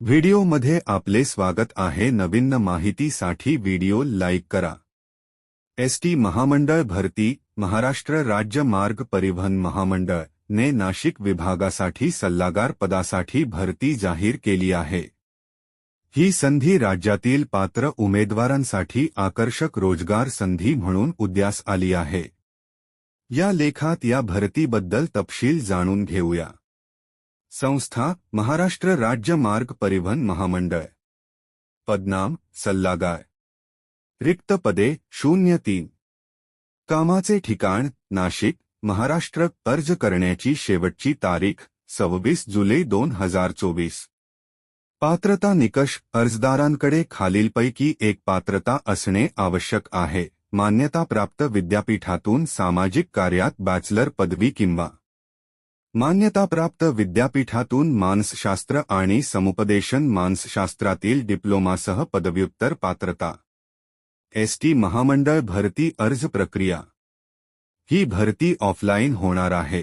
व्हिडिओमध्ये आपले स्वागत आहे. नवीन माहितीसाठी व्हिडिओ लाईक करा. एस टी महामंडळ भरती, महाराष्ट्र राज्य मार्ग परिवहन महामंडळ ने नाशिक विभागासाठी सल्लागार पदासाठी भरती जाहीर केली आहे. ही संधी राज्यातील पात्र उमेदवारांसाठी आकर्षक रोज़गार संधी म्हणून उद्यास आली आहे. या लेखात या भरतीबद्दल तपशील जाणून घेऊया. संस्था महाराष्ट्र राज्य मार्ग परिवहन महामंडळ. पदनाम सल्लागार. रिक्त पदे शून्य तीन. कामाचे ठिकाण नाशिक महाराष्ट्र अर्ज करण्याची शेवटची तारीख सव्वीस जुलै दोन हजार चोवीस. पात्रता निकष अर्जदारांकडे खालीलपैकी एक पात्रता असणे आवश्यक आहे. मान्यताप्राप्त विद्यापीठातून सामाजिक कार्यात बॅचलर पदवी किंवा मान्यताप्राप्त विद्यापीठातून मानसशास्त्र आणि समुपदेशन मानसशास्त्रातील डिप्लोमासह पदव्युत्तर पात्रता. एसटी महामंडळ भरती अर्ज प्रक्रिया. ही भरती ऑफलाईन होणार आहे.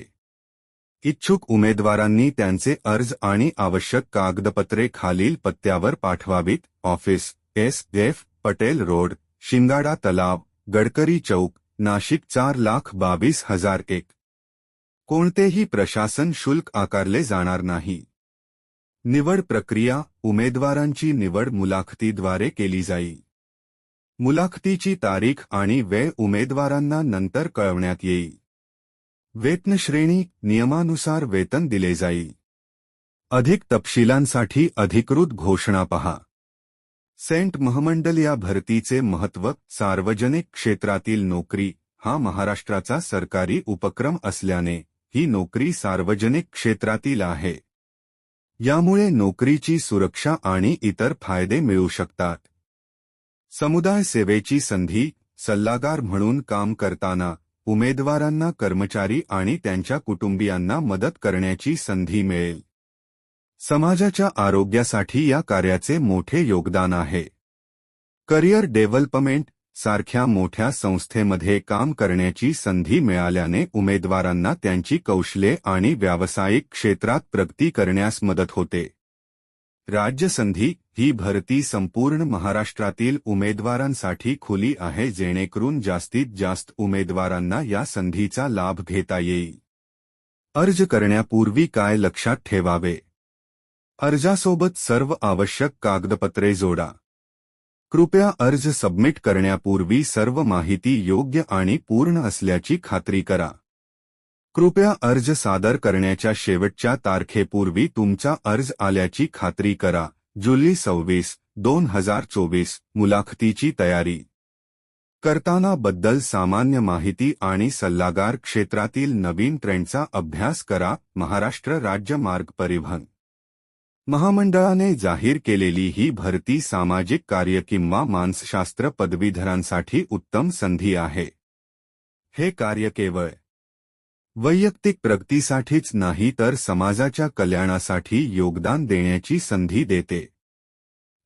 इच्छुक उमेदवारांनी त्यांचे अर्ज आणि आवश्यक कागदपत्रे खालील पत्त्यावर पाठवावीत. Office S F Patel road Shingada तलाव गडकरी चौक नाशिक चार लाख बावीस हजार एक. कोणतेही प्रशासन शुल्क आकारले जाणार नाही. निवड प्रक्रिया उमेदवारांची निवड मुलाखतीद्वारे केली जाईल मुलाखतीची तारीख आणि वेळ उमेदवारांना नंतर कळवण्यात येईल वेतनश्रेणी नियमानुसार वेतन दिले जाईल अधिक तपशिलांसाठी अधिकृत घोषणा पहा. सेंट महामंडल या भरतीचे महत्त्व सार्वजनिक क्षेत्रातील नोकरी हा महाराष्ट्राचा सरकारी उपक्रम असल्याने ही नोकरी सार्वजनिक क्षेत्रातील आहे. यामुळे नोकरीची सुरक्षा आणि इतर फायदे मिळू शकतात. समुदाय सेवेची संधी सल्लागार म्हणून काम करताना उमेदवारांना कर्मचारी आणि त्यांच्या कुटुंबियांना मदत करण्याची संधी मिळेल. समाजाच्या आरोग्यासाठी या कार्याचे मोठे योगदान आहे. करिअर डेव्हलपमेंट सारख्या मोठ्या संस्थेमध्ये काम करण्याची संधी मिळाल्याने उमेदवारांना त्यांची कौशल्ये आणि व्यावसायिक क्षेत्रात प्रगती करण्यास मदत होते. राज्यसंधी ही भरती संपूर्ण महाराष्ट्रातील उमेदवारांसाठी खुली आहे जेणेकरून जास्तीत जास्त उमेदवारांना या संधीचा लाभ घेता येईल. अर्ज करण्यापूर्वी काय लक्षात ठेवावे? अर्जासोबत सर्व आवश्यक कागदपत्रे जोडा. कृपया अर्ज सबमिट करण्यापूर्वी सर्व माहिती योग्य आणि पूर्ण असल्याची खात्री करा. कृपया अर्ज सादर करण्याच्या शेवटच्या तारखेपूर्वी तुमचा अर्ज आल्याची खात्री करा. जुलै सव्वीस दोन हजार चोवीस मुलाखतीची तयारी. करताना बद्दल सामान्य माहिती आणि सल्लागार क्षेत्रातील नवीन ट्रेंडचा अभ्यास करा. महाराष्ट्र राज्य मार्ग परिवहन. महामंडळाने जाहीर केलेली ही भरती सामाजिक कार्य किंवा मानसशास्त्र पदवीधरांसाठी उत्तम संधी आहे. हे कार्य केवळ वैयक्तिक प्रगतीसाठीच नाही तर समाजाच्या कल्याणासाठी योगदान देण्याची संधी देते.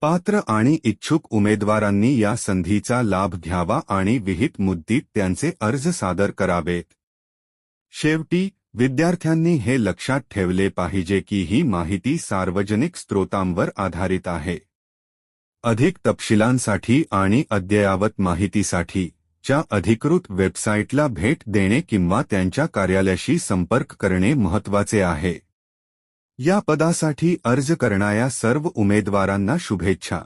पात्र आणि इच्छुक उमेदवारांनी या संधीचा लाभ घ्यावा आणि विहित मुद्दीत त्यांचे अर्ज़ सादर करावेत. शेवटी विद्यार्थ्यांनी हे लक्षात ठेवले पाहिजे की ही माहिती सार्वजनिक स्रोतांवर आधारित आहे. अधिक तपशिलांसाठी आणि अद्ययावत माहितीसाठी च्या अधिकृत वेबसाईटला भेट देणे किंवा त्यांच्या कार्यालयाशी संपर्क करणे महत्त्वाचे आहे. या पदासाठी अर्ज करणाऱ्या सर्व उमेदवारांना शुभेच्छा.